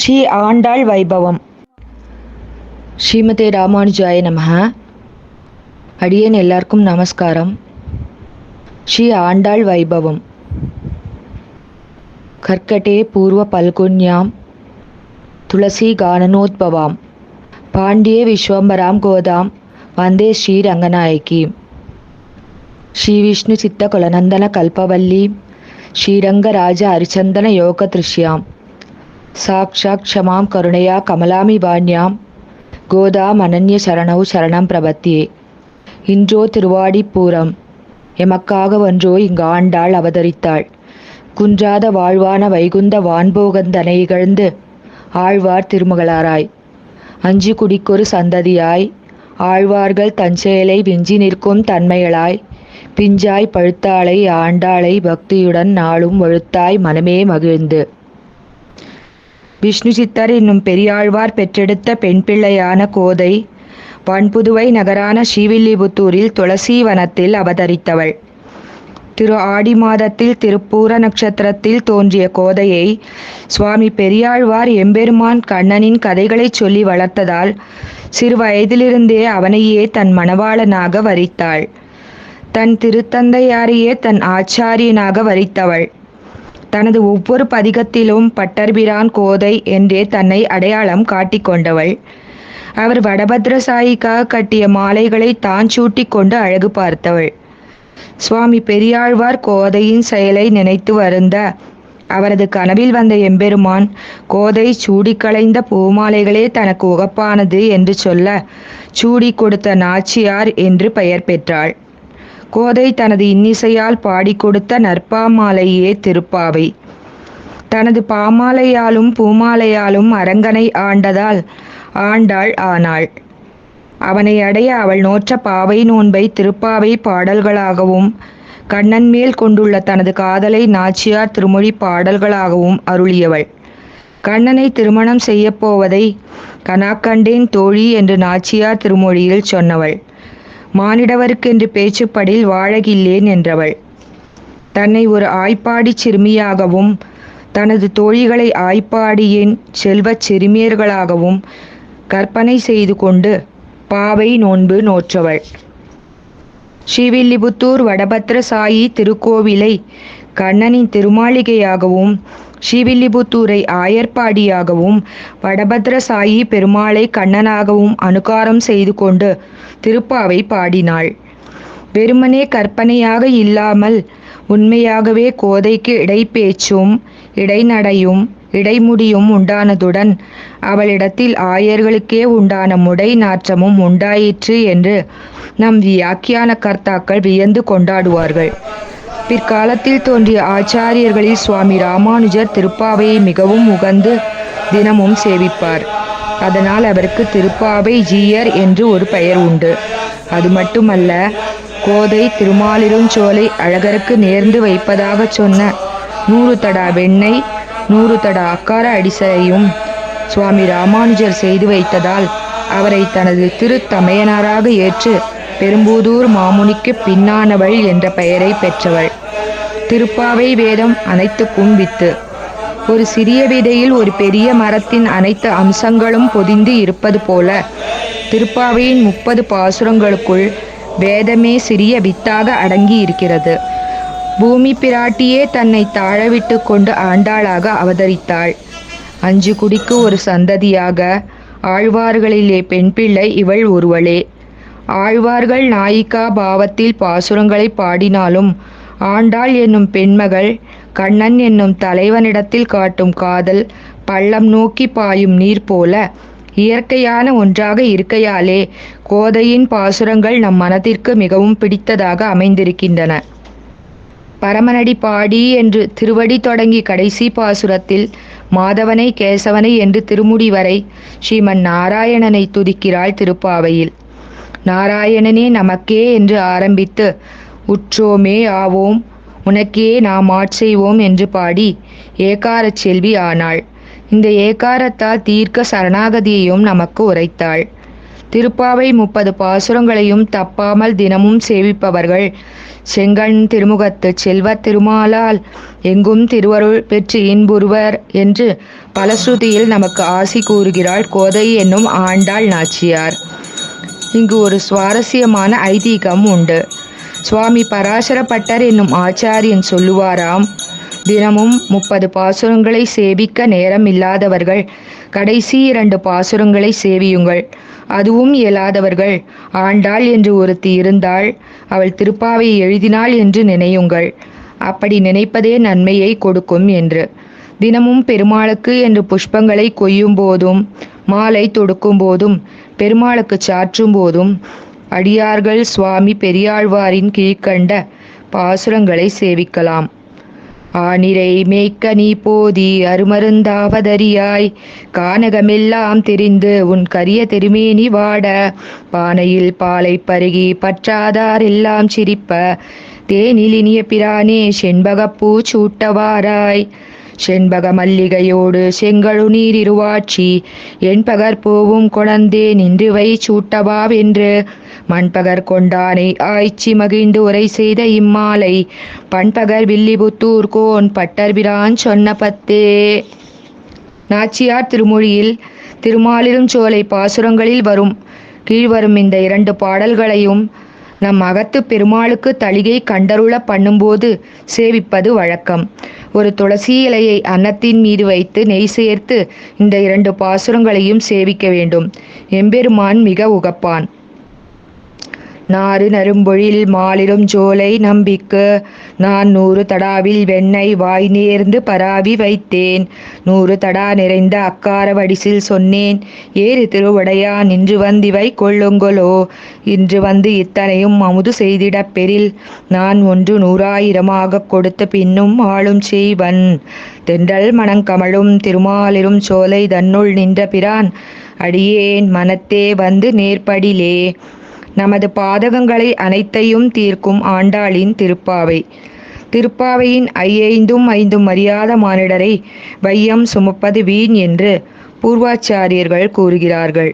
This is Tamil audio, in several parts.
ஸ்ரீ ஆண்டாள் வைபவம். ஸ்ரீமதே ராமானுஜாய நம அடியேன் எல்லாருக்கும் நமஸ்காரம். ஸ்ரீ ஆண்டாள் வைபவம். கர்க்கட்டே பூர்வ பல்குன்யாம். துளசி கானனோத்பவாம். பாண்டிய விஸ்வம்பராம் கோதாம். வந்தே ஸ்ரீ ரங்கநாயகி. ஸ்ரீ விஷ்ணு சித்த குலநந்தன கல்பவல்லி. ஸ்ரீரங்கராஜ ஹரிச்சந்தன யோக திருஷ்யாம் சாக்ஷாத் க்ஷமாம் கருணையா கமலாமி வாண்யாம் கோதாம் அனன்ய சரணவு சரணம் பிரபத்தியே இன்றோ திருவாடிப்பூரம் எமக்காக ஒன்றோ இங்கு ஆண்டாள் அவதரித்தாள் குன்றாத வாழ்வான வைகுந்த வான்போகந்தனை இகழ்ந்து ஆழ்வார் திருமகளாராய் அஞ்சு குடிக்கொரு சந்ததியாய் ஆழ்வார்கள் தஞ்செயலை விஞ்சி நிற்கும் தன்மைகளாய் பிஞ்சாய் பழுத்தாளை ஆண்டாளை பக்தியுடன் நாளும் வழுத்தாய் மனமே மகிழ்ந்து. விஷ்ணு சித்தர் என்னும் பெரியாழ்வார் பெற்றெடுத்த பெண் பிள்ளையான கோதை வன்புதுவை நகரான ஸ்ரீவில்லிபுத்தூரில் துளசி வனத்தில் அவதரித்தவள். திரு ஆடி மாதத்தில் திருப்பூர நட்சத்திரத்தில் தோன்றிய கோதையை சுவாமி பெரியாழ்வார் எம்பெருமான் கண்ணனின் கதைகளைச் சொல்லி வளர்த்ததால் சிறு வயதிலிருந்தே அவனையே தன் மணவாளனாக வரித்தாள். தன் திருத்தந்தையாரையே தன் ஆச்சாரியனாக வரித்தவள். தனது ஒவ்வொரு பதிகத்திலும் பட்டர்பிரான் கோதை என்றே தன்னை அடையாளம் காட்டிக்கொண்டவள். அவர் வடபத்ரசாயிக்காக கட்டிய மாலைகளை தான் சூட்டி கொண்டு அழகு பார்த்தவள். சுவாமி பெரியாழ்வார் கோதையின் செயலை நினைத்து வருந்த அவரது கனவில் வந்த எம்பெருமான் கோதை சூடி களைந்த பூமாலைகளே தனக்கு உகப்பானது என்று சொல்ல சூடி கொடுத்த நாச்சியார் என்று பெயர் பெற்றாள். கோதை தனது இன்னிசையால் பாடி கொடுத்த நற்பாமாலையே திருப்பாவை. தனது பாமாலையாலும் பூமாலையாலும் அரங்கனை ஆண்டதால் ஆண்டாள் ஆனாள். அவனை அடைய அவள் நோற்ற பாவை நோன்பை திருப்பாவை பாடல்களாகவும் கண்ணன் மேல் கொண்டுள்ள தனது காதலை நாச்சியார் திருமொழி பாடல்களாகவும் அருளியவள். கண்ணனை திருமணம் செய்யப்போவதை கனாக்கண்டேன் தோழி என்று நாச்சியார் திருமொழியில் சொன்னவள். மானிடவருக்கென்று பேச்சுப்படில் வாழகில்லேன் என்றவள். தன்னை ஒரு ஆய்ப்பாடி சிறுமியாகவும் தனது தோழிகளை ஆய்ப்பாடியின் செல்வச் சிறுமியர்களாகவும் கற்பனை செய்து கொண்டு பாவை நோன்பு நோற்றவள். ஸ்ரீவில்லிபுத்தூர் வடபத்ர சாயி திருக்கோவிலை கண்ணனின் திருமாளிகையாகவும் ஸ்ரீவில்லிபுத்தூரை ஆயர்பாடியாகவும் வடபத்ர சாயி பெருமாளை கண்ணனாகவும் அனுகாரம் செய்து கொண்டு திருப்பாவை பாடினாள். வெறுமனே கற்பனையாக இல்லாமல் உண்மையாகவே கோதைக்கு இடைப்பேச்சும் இடைநடையும் இடைமுடியும் உண்டானதுடன் அவளிடத்தில் ஆயர்களுக்கே உண்டான முடை நாற்றமும் உண்டாயிற்று என்று நம் வியாக்கியான கர்த்தாக்கள் வியந்து கொண்டாடுவார்கள். பிற்காலத்தில் தோன்றிய ஆச்சாரியர்களில் சுவாமி ராமானுஜர் திருப்பாவையை மிகவும் உகந்து தினமும் சேவிப்பார். அதனால் அவருக்கு திருப்பாவை ஜீயர் என்று ஒரு பெயர் உண்டு. அது மட்டுமல்ல கோதை திருமாலிருஞ்சோலை அழகருக்கு நேர்ந்து வைப்பதாக சொன்ன நூறு தடா வெண்ணெய் நூறு தடா அக்கார அடிசலையும் சுவாமி ராமானுஜர் செய்து வைத்ததால் அவரை தனது திருத்தமையனாராக ஏற்று பெரும்பூதூர் மாமுனிக்கு பின்னானவள் என்ற பெயரை பெற்றவள். திருப்பாவை வேதம் அனைத்துக்கும் வித்து. ஒரு சிறிய விதையில் ஒரு பெரிய மரத்தின் அனைத்து அம்சங்களும் பொதிந்து இருப்பது போல திருப்பாவையின் முப்பது பாசுரங்களுக்குள் வேதமே சிறிய வித்தாக அடங்கி இருக்கிறது பூமி பிராட்டியே தன்னை தாழவிட்டு கொண்டு ஆண்டாளாக அவதரித்தாள். அஞ்சு குடிக்கு ஒரு சந்ததியாக ஆழ்வார்களிலே பெண் பிள்ளை இவள் ஒருவளே. ஆழ்வார்கள் நாயிகா பாவத்தில் பாசுரங்களை பாடினாலும் ஆண்டாள் என்னும் பெண்மகள் கண்ணன் என்னும் தலைவனிடத்தில் காட்டும் காதல் பள்ளம் நோக்கி பாயும் நீர் போல இயற்கையான ஒன்றாக இருக்கையாலே கோதையின் பாசுரங்கள் நம் மனதிற்கு மிகவும் பிடித்ததாக அமைந்திருக்கின்றன. பரமனடி பாடி என்று திருவடி தொடங்கி கடைசி பாசுரத்தில் மாதவனை கேசவனை என்று திருமுடி வரை ஸ்ரீமன் நாராயணனை துதிக்கிறாள் திருப்பாவையில். நாராயணனே நமக்கே என்று ஆரம்பித்து உற்றோமே ஆவோம் உனக்கே நாம் ஆட்செய்வோம் என்று பாடி ஏகாரச் செல்வி ஆனாள். இந்த ஏகாரத்தால் தீர்க்க சரணாகதியையும் நமக்கு உரைத்தாள். திருப்பாவை முப்பது பாசுரங்களையும் தப்பாமல் தினமும் சேவிப்பவர்கள் செங்கண் திருமுகத்து செல்வத் திருமாலால் எங்கும் திருவருள் பெற்று இன்புறுவர் என்று பலஸ்ருதியில் நமக்கு ஆசி கூறுகிறாள் கோதை என்னும் ஆண்டாள் நாச்சியார். இங்கு ஒரு சுவாரஸ்யமான ஐதீகம் உண்டு. சுவாமி பராசர பட்டர் என்னும் ஆச்சாரியன் சொல்லுவாராம் தினமும் முப்பது பாசுரங்களை சேவிக்க நேரம் இல்லாதவர்கள் கடைசி இரண்டு பாசுரங்களை சேவியுங்கள். அதுவும் இயலாதவர்கள். ஆண்டாள் என்று ஒருத்தி இருந்தாள் அவள் திருப்பாவை எழுதினாள் என்று நினையுங்கள். அப்படி நினைப்பதே நன்மையை கொடுக்கும் என்று. தினமும் பெருமாளுக்கு என்று புஷ்பங்களை கொய்யும் போதும் மாலை தொடுக்கும் போதும் பெருமாளுக்கு சாற்றும் போதும். அடியார்கள் சுவாமி பெரியாழ்வாரின் கீழ்கண்ட பாசுரங்களை சேவிக்கலாம். ஆனிரை மேய்க்க நீ போதி அருமருந்தாவதறியாய். கானகமெல்லாம் தெரிந்து உன் கரிய திருமேனி வாட. பானையில் பாலை பருகி பற்றாதார் எல்லாம் சிரிப்ப. தேனில் இனிய பிரானே செண்பகப்பூ சூட்டவாராய். செண்பக மல்லிகையோடு செங்கழு நீர் இருவாட்சி என் பூவும் கொணந்தே நின்று வை சூட்டவாவென்று மண்பகர் கொண்டானை ஆய்ச்சி மகிழ்ந்து உரை செய்த இம்மாலை. பண்பகர் வில்லிபுத்தூர் கோன் பட்டர்பிரான் சொன்ன பத்தே. நாச்சியார் திருமொழியில் திருமாலிரும் சோலை பாசுரங்களில் வரும். கீழ்வரும் இந்த இரண்டு பாடல்களையும் நம் அகத்து பெருமாளுக்கு தளிகை கண்டருள பண்ணும்போது சேவிப்பது வழக்கம். ஒரு துளசி இலையை அன்னத்தின் மீது வைத்து நெய் சேர்த்து இந்த இரண்டு பாசுரங்களையும் சேவிக்க வேண்டும். எம்பெருமான் மிக உகப்பான். நாறு நரும்பொழில் மாலிரும் ஜோலை நம்பிக்கு. நான் நூறு தடாவில் வெண்ணெய் வாய் நேர்ந்து பராவி வைத்தேன். நூறு தடா நிறைந்த அக்கார வடிசில் சொன்னேன். ஏறு திருவடையான் நின்று வந்திவை கொள்ளுங்கொலோ இன்று வந்து இத்தனையும் அமுது செய்திடப் பெறில். நான் ஒன்று நூறாயிரமாக கொடுத்த பின்னும் ஆளும் செய்வன். தென்றல் மணங்கமழும் திருமாலிரும் சோலை தன்னுள் நின்ற பிரான். அடியேன் மனத்தே வந்து நேர்படிலே நமது பாதகங்களை அனைத்தையும் தீர்க்கும் ஆண்டாளின் திருப்பாவை. திருப்பாவையின் ஐயைந்தும் ஐந்தும் அறியாத மானிடரை வையம் சுமப்பது வீண் என்று பூர்வாச்சாரியர்கள் கூறுகிறார்கள்.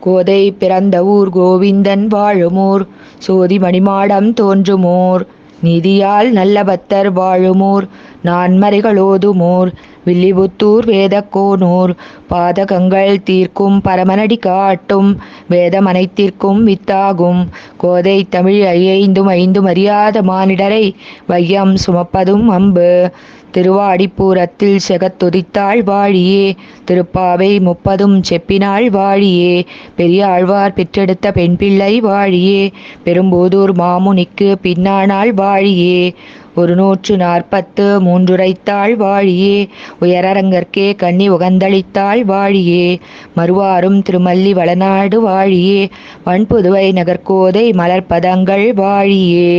கோதை பிறந்த ஊர் கோவிந்தன் வாழுமூர் சோதி மணிமாடம் தோன்றுமோர் நிதியால் நல்ல பத்தர் வாழுமோர் நான்மறைகளோதுமோர் வில்லிபுத்தூர் வேதக்கோனூர். பாதகங்கள் தீர்க்கும் பரமனடி காட்டும் வேதம் அனைத்திற்கும் வித்தாகும். கோதை தமிழ் ஐந்தும் ஐந்தும் அறியாத மானிடரை வையம் சுமப்பதும் அம்பு. திருவாடிப்பூரத்தில் செகத்துதித்தாள் வாழியே திருப்பாவை முப்பதும் செப்பினாள் வாழியே பெரியாழ்வார் பெற்றெடுத்த பெண் பிள்ளை வாழியே பெரும்போதூர் மாமுனிக்கு பின்னானாள் வாழியே ஒரு நூற்று நாற்பத்து மூன்றுரைத்தாள் வாழியே உயரரங்கற்கே கன்னி உகந்தளித்தாள் வாழியே மறுவாரும் திருமல்லி வளநாடு வாழியே வன்புதுவை நகர்கோதை மலர்பதங்கள் வாழியே.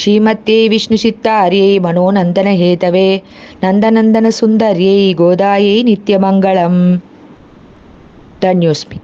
ஸ்ரீமத்தே விஷ்ணுசித்தாரியை மனோநந்தனஹேதவே நந்தநந்தன சுந்தரியை கோதாயை நித்யமங்களம் தன்யோஸ்மி